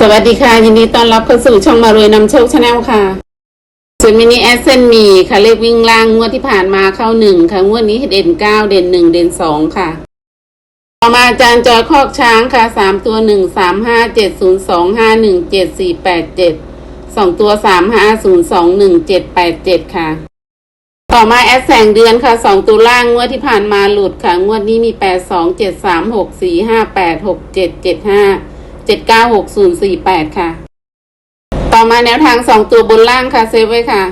สวัสดีค่ะ ยินดีต้อนรับเข้าสู่ช่องมารวยนำโชคชาแนลค่ะส่วนมินิแอสเซนมีค่ะเลขวิ่งล่างงวดที่ผ่านมาเข้าหนึ่งค่ะงวดนี้เด่นเก้าเด่นหนึ่งเด่นสองค่ะ ต่อมาอาจารย์จอยคอกช้างค่ะสามตัวหนึ่งสามห้าเจ็ดศูนย์สองห้าหนึ่งเจ็ดสี่แปดเจ็ดสองตัวสามห้าศูนย์สองหนึ่งเจ็ดแปดเจ็ดค่ะ ต่อมาแอดแสงเดือนค่ะสองตัวล่างงวดที่ผ่านมาหลุดค่ะงวดนี้มีแปดสองเจ็ดสามหกสี่ห้าแปดหกเจ็ดเจ็ดห้า 796048 ค่ะ ต่อมาแนวทาง 2 ตัวบนล่างค่ะ เซฟไว้ค่ะ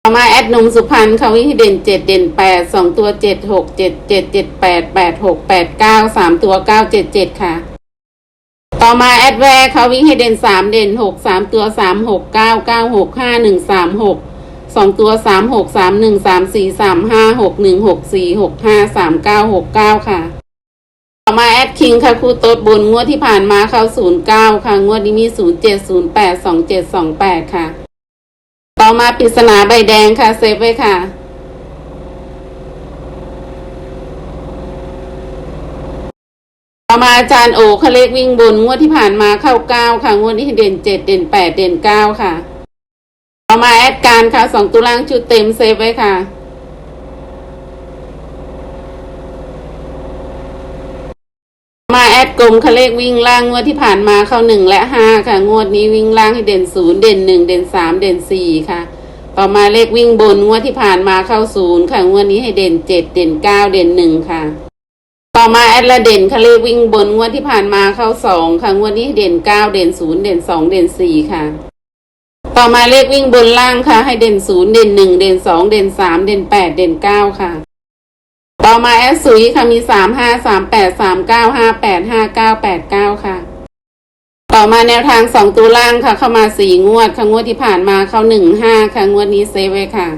ต่อมาแอดนุมสุพรรณค่ะวิ่งเด่น 7 เด่น 8 2 ตัว 7 6 7 7 7 8 8 6 8 9 3 ตัว 9 7 7 ค่ะ ต่อมาแอดแวร์เขาวิ่งเด่น 3 เด่น 6 3 ตัว 3 6 9 9 6 5 1 3 6 สองตัวสามหกสามหนึ่งสามสี่สามห้าหกหนึ่งหกสี่หกห้าสามเก้าหกเก้าค่ะ ต่อมาแอดคิงค่ะครูโต๊ดบนงวดที่ผ่านมาเข้าศูนย์เก้าค่ะ งวดนี้มีศูนย์เจ็ดศูนย์แปดสองเจ็ดสองแปดค่ะ ต่อมาปริศนาใบแดงค่ะเซฟไว้ค่ะต่อมาอาจารย์โอเขาเลขวิ่งบนงวดที่ผ่านมาเข้าเก้าค่ะ งวดนี้เด่นเจ็ดเด่นแปดเด่นเก้าค่ะ มาแอดการค่ะสองตัวล่างชุดเต็มเซฟไว้ค่ะ มาแอดกลมค่ะเลขวิ่งล่างงวดที่ผ่านมาเข้าหนึ่งและห้าค่ะ งวดนี้วิ่งล่างให้เด่นศูนย์เด่นหนึ่งเด่นสามเด่นสี่ค่ะ ต่อมาเลขวิ่งบนงวดที่ผ่านมาเข้าศูนย์ค่ะ งวดนี้ให้เด่นเจ็ดเด่นเก้าเด่นหนึ่งค่ะต่อมาแอดละเด่นค่ะเลขวิ่งบนงวดที่ผ่านมาเข้าสองค่ะงวดนี้ให้เด่นเก้าเด่นศูนย์เด่นสองเด่นสี่ค่ะ ต่อมาเลขวิ่งบนล่างค่ะ ให้เด่นศูนย์เด่นหนึ่งเด่นสองเด่นสามเด่นแปดเด่นเก้าค่ะ ต่อมาแอสซุยค่ะมีสามห้าสามแปดสามเก้าห้าแปดห้าเก้าแปดเก้าค่ะ ต่อมาแนวทางสองตัวล่างค่ะ เข้ามาสี่งวดค่ะงวดที่ผ่านมาเข้าหนึ่งห้าค่ะงวดนี้เซฟไว้ค่ะ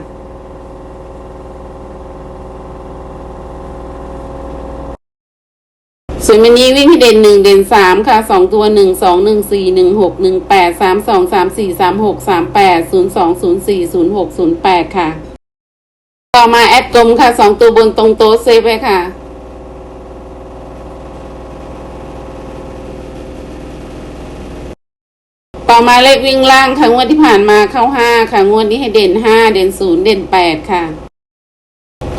ส่วนวันนี้วิ่งให้เด่นหนึ่งเด่นสามค่ะสองตัวหนึ่งสองหนึ่งสี่หนึ่งหกหนึ่งแปดสามสองสามสี่สามหกสามแปดศูนย์สองศูนย์สี่ศูนย์หกศูนย์แปดค่ะ ต่อมาแอดกลมค่ะสองตัวบนตรงโต๊ะเซฟไว้ค่ะต่อมาเลขวิ่งล่างค่ะงวดที่ผ่านมาเข้าห้าค่ะงวดนี้ให้เด่นห้าเด่นศูนย์เด่นแปดค่ะ